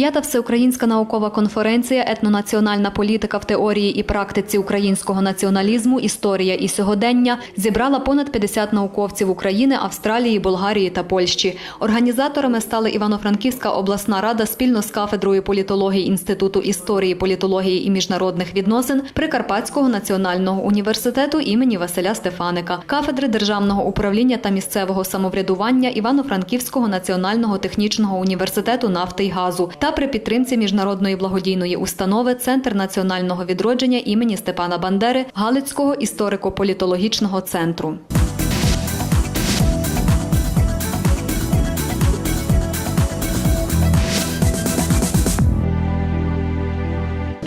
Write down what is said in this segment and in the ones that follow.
П'ята всеукраїнська наукова конференція Етнонаціональна політика в теорії і практиці українського націоналізму, історія і сьогодення зібрала понад 50 науковців України, Австралії, Болгарії та Польщі. Організаторами стали Івано-Франківська обласна рада спільно з кафедрою політології Інституту історії, політології і міжнародних відносин Прикарпатського національного університету імені Василя Стефаника, кафедри державного управління та місцевого самоврядування Івано-Франківського національного технічного університету нафти й газу та при підтримці міжнародної благодійної установи Центр національного відродження імені Степана Бандери Галицького історико-політологічного центру.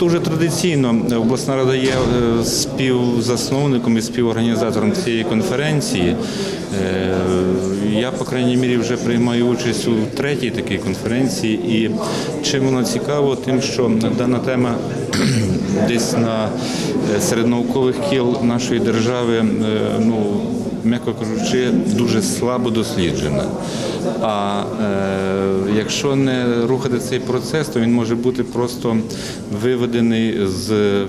Дуже традиційно обласна рада є е, співзасновником і співорганізатором цієї конференції. Е, Я, по крайній мірі, вже приймаю участь у третій такій конференції. І чим воно цікаво, тим, що дана тема десь на е, серед наукових кіл нашої держави, е, ну м'яко кажучи, дуже слабо досліджена. А е, якщо не рухати цей процес, то він може бути просто виведений з е,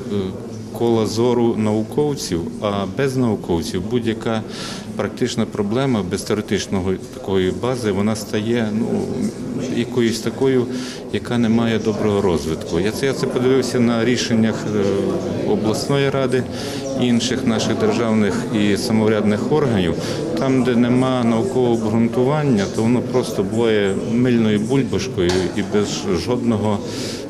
кола зору науковців, а без науковців будь-яка практична проблема без теоретичного такої бази вона стає ну, якоюсь такою, яка не має доброго розвитку. Я це, я це подивився на рішеннях е, обласної ради, інших наших державних і самоврядних органів. Там, де нема наукового обґрунтування, то воно просто буває мильною бульбашкою і без жодного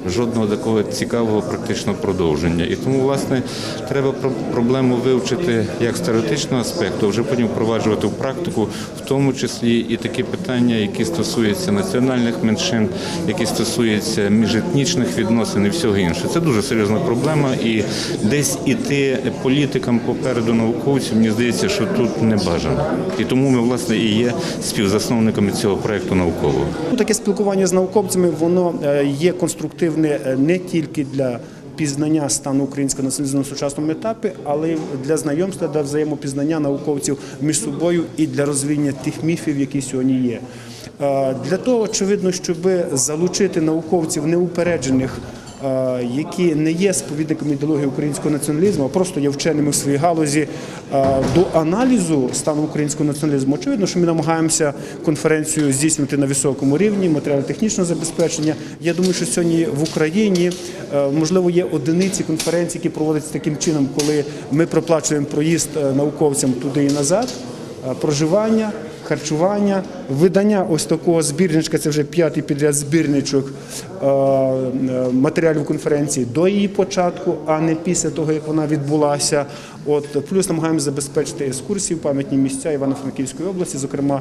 жодного такого цікавого практичного продовження. І тому, власне, треба про- проблему вивчити як з теоретичного аспекту, а вже потім впроваджувати в практику, в тому числі і такі питання, які стосуються національних меншин, які стосуються міжетнічних відносин і всього іншого. Це дуже серйозна проблема, і десь іти політикам попереду науковців, мені здається, що тут не бажано. І тому ми, власне, і є співзасновниками цього проекту наукового. Ну, Таке спілкування з науковцями воно е, є конструктивне е, не тільки для пізнання стану українського націоналізму на сучасному етапі, але й для знайомства, для взаємопізнання науковців між собою і для розвіння тих міфів, які сьогодні є. Е, Для того, очевидно, щоб залучити науковців неупереджених які не є сповідниками ідеології українського націоналізму, а просто є вченими в своїй галузі е, до аналізу стану українського націоналізму. Очевидно, що ми намагаємося конференцію здійснювати на високому рівні матеріально-технічного забезпечення. Я думаю, що сьогодні в Україні е, можливо є одиниці конференцій, які проводяться таким чином, коли ми проплачуємо проїзд е, науковцям туди і назад, е, проживання. Харчування, видання ось такого збірничка, це вже п'ятий підряд збірничок е, е, матеріалів конференції до її початку, а не після того, як вона відбулася. От плюс намагаємося забезпечити екскурсії в пам'ятні місця Івано-Франківської області. Зокрема,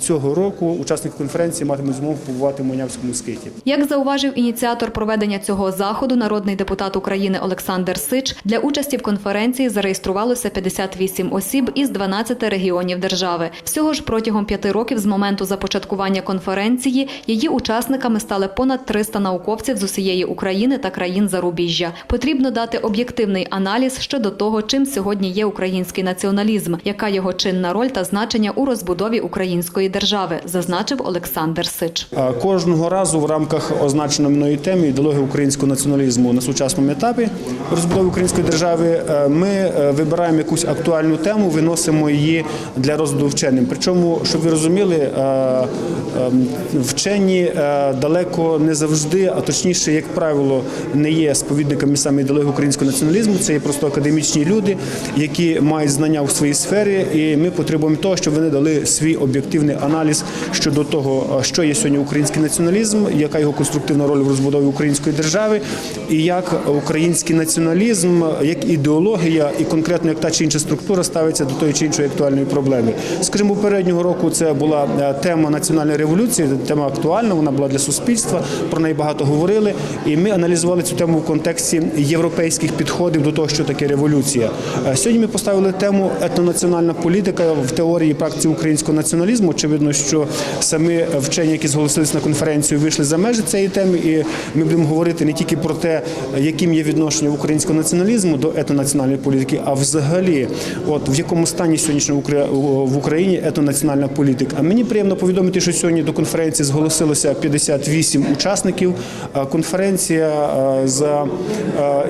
цього року учасники конференції матимуть змогу побувати в Монявському скиті. Як зауважив ініціатор проведення цього заходу, народний депутат України Олександр Сич, для участі в конференції зареєструвалося 58 осіб із 12 регіонів держави. Всього ж протягом п'яти років з моменту започаткування конференції її учасниками стали понад 300 науковців з усієї України та країн зарубіжжя. Потрібно дати об'єктивний аналіз щодо того, чим сьогодні є український націоналізм, яка його чинна роль та значення у розбудові української держави, зазначив Олександр Сич. Кожного разу в рамках означеної мною теми ідеології українського націоналізму на сучасному етапі розбудови української держави е, ми е, вибираємо якусь актуальну тему, виносимо її для розгляду вченим. Причому, щоб ви розуміли, е, вчені далеко не завжди, а точніше, як правило, не є сповідниками саме ідеології українського націоналізму. Це є просто академічні люди, які мають знання у своїй сфері, і ми потребуємо того, щоб вони дали свій об'єктивний аналіз щодо того, що є сьогодні український націоналізм, яка його конструктивна роль в розбудові української держави, і як український націоналізм, як ідеологія, і конкретно як та чи інша структура ставиться до тої чи іншої актуальної проблеми. Скажімо, попереднього року це була е, тема національної революції, тема актуальна, вона була для суспільства. Про неї багато говорили, і ми аналізували цю тему в контексті європейських підходів до того, що таке революція. Е, Сьогодні ми поставили тему етнонаціональна політика в теорії практиці українського націоналізму. Очевидно, що самі вчені, які зголосились на конференцію, вийшли за межі цієї теми, і ми будемо говорити не тільки про те, яким є відношення українського націоналізму до етнонаціональної політики, а взагалі, от в якому стані сьогоднішньо в Україні етнонаціональна політика. А мені приємно повідомити, що сьогодні до конференції зголосилося 58 учасників. Е, Конференція е, за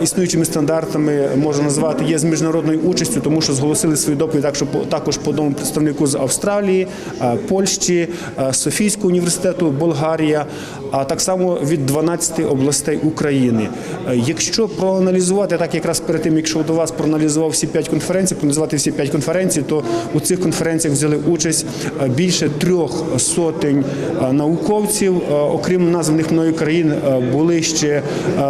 існуючими стандартами можна назвати є з міжнародною участю, тому що зголосили свої доповіді так, що також по одному представнику з Австралії, е, Польщі, е, Софійського університету, Болгарія, а так само від 12 областей України. Е, Якщо проаналізувати так, якраз перед тим, якщо до вас проаналізував всі п'ять конференцій, проаналізувати всі п'ять конференцій, то у цих конференціях взяли участь більше трьох сотень науковців. Окрім названих мною країн, були ще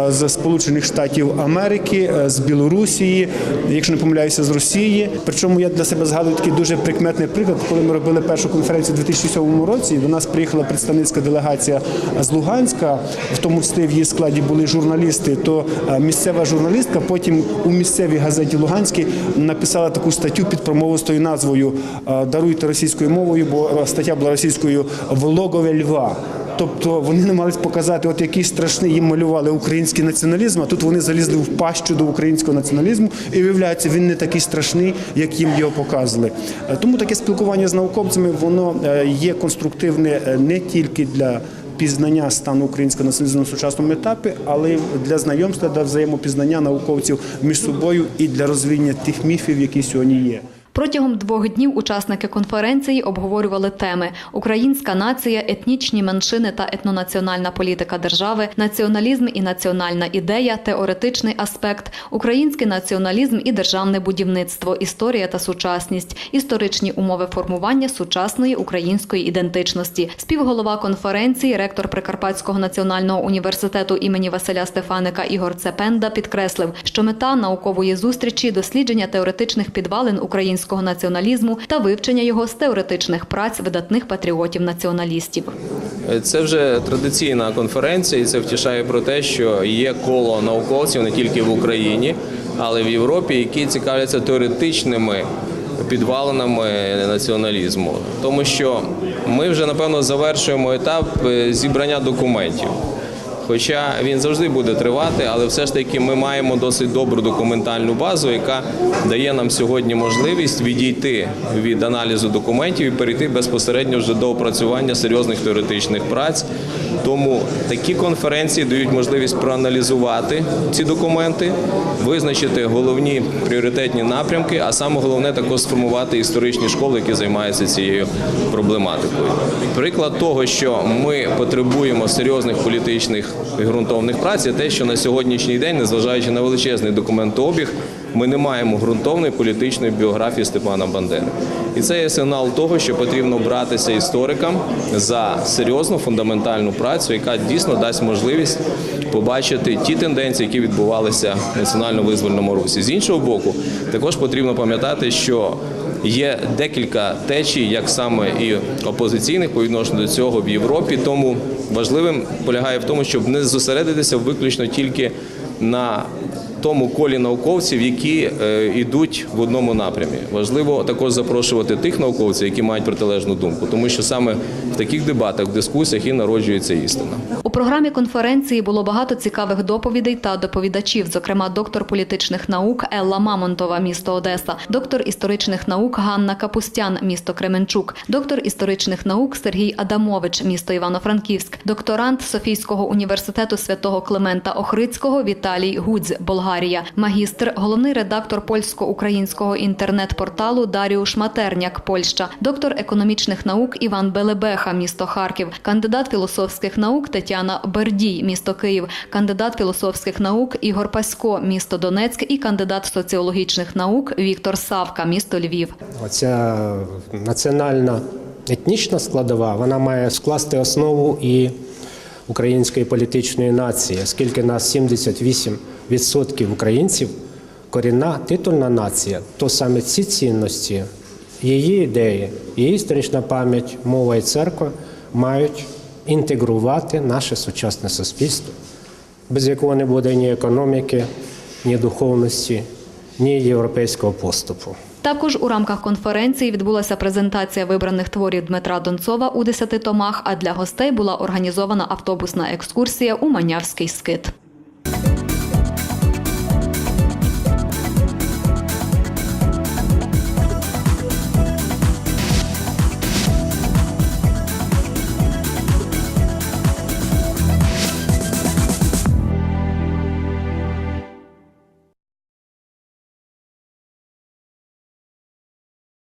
з Сполучених Штатів Америки, з Білорусії, якщо не помиляюся, з Росії. Причому я для себе згадую такий дуже прикметний приклад, коли ми робили першу конференцію у 2007 році. До нас приїхала представницька делегація з Луганська, в тому числі в її складі були журналісти. То е, місцева журналістка потім у місцевій газеті Луганській написала таку статтю під промовистою назвою е, Даруйте російською мовою, бо е, стаття була російською «Влогове Льва. Тобто вони намагались показати, от який страшний їм малювали український націоналізм, а тут вони залізли в пащу до українського націоналізму, і виявляється, він не такий страшний, як їм його показували. Е, Тому таке спілкування з науковцями воно е, є конструктивне е, не тільки для пізнання стану українського націоналізму на сучасному етапі, але й для знайомства, для взаємопізнання науковців між собою і для розвіння тих міфів, які сьогодні є. Протягом двох днів учасники конференції обговорювали теми: українська нація, етнічні меншини та етнонаціональна політика держави, націоналізм і національна ідея, теоретичний аспект, український націоналізм і державне будівництво, історія та сучасність, історичні умови формування сучасної української ідентичності. Співголова конференції, ректор Прикарпатського національного університету імені Василя Стефаника Ігор Цепенда підкреслив, що мета наукової зустрічі дослідження теоретичних підвалин українського націоналізму та вивчення його з теоретичних праць видатних патріотів-націоналістів. Це вже традиційна конференція, і це втішає про те, що є коло науковців не тільки в Україні, але й в Європі, які цікавляться теоретичними підвалинами націоналізму. Тому що ми вже напевно завершуємо етап е, зібрання документів. Хоча він завжди буде тривати, але все ж таки ми маємо досить добру документальну базу, яка дає нам сьогодні можливість відійти від аналізу документів і перейти безпосередньо вже до опрацювання серйозних теоретичних праць. Тому такі конференції дають можливість проаналізувати ці документи, визначити головні пріоритетні напрямки, а саме головне також сформувати історичні школи, які займаються цією проблематикою. Приклад того, що ми потребуємо серйозних політичних і ґрунтовних праць, є те, що на сьогоднішній день, незважаючи на величезний документообіг, ми не маємо ґрунтовної політичної біографії Степана Бандери. І це є сигнал того, що потрібно братися історикам за серйозну фундаментальну працю, яка дійсно дасть можливість побачити ті тенденції, які відбувалися в національно-визвольному русі. З іншого боку, також потрібно пам'ятати, що Є декілька течій, як саме і опозиційних по відношенню до цього в Європі. Тому важливим полягає в тому, щоб не зосередитися виключно тільки на тому колі науковців, які е, йдуть в одному напрямі. Важливо також запрошувати тих науковців, які мають протилежну думку, тому що саме в таких дебатах, в дискусіях і народжується істина. Програмі конференції було багато цікавих доповідей та доповідачів, зокрема доктор політичних наук Елла Мамонтова, місто Одеса, доктор історичних наук Ганна Капустян, місто Кременчук, доктор історичних наук Сергій Адамович, місто Івано-Франківськ, докторант Софійського університету святого Климента Охридського Віталій Гудз, Болгарія, магістр, головний редактор польсько-українського інтернет-порталу Даріуш Матерняк, Польща, доктор економічних наук Іван Белебеха, місто Харків, кандидат філософських наук Тетяна Бердій, місто Київ, кандидат філософських наук Ігор Пасько, місто Донецьк. І кандидат соціологічних наук Віктор Савка, місто Львів. Оця національна етнічна складова вона має скласти основу і української політичної нації, оскільки нас 78% українців корінна титульна нація, то саме ці цінності, її ідеї, її історична пам'ять, мова і церква мають інтегрувати наше сучасне суспільство, без якого не буде ні економіки, ні духовності, ні європейського поступу. Також у рамках конференції відбулася презентація вибраних творів Дмитра Донцова у 10 томах, а для гостей була організована автобусна екскурсія у Манявський скит.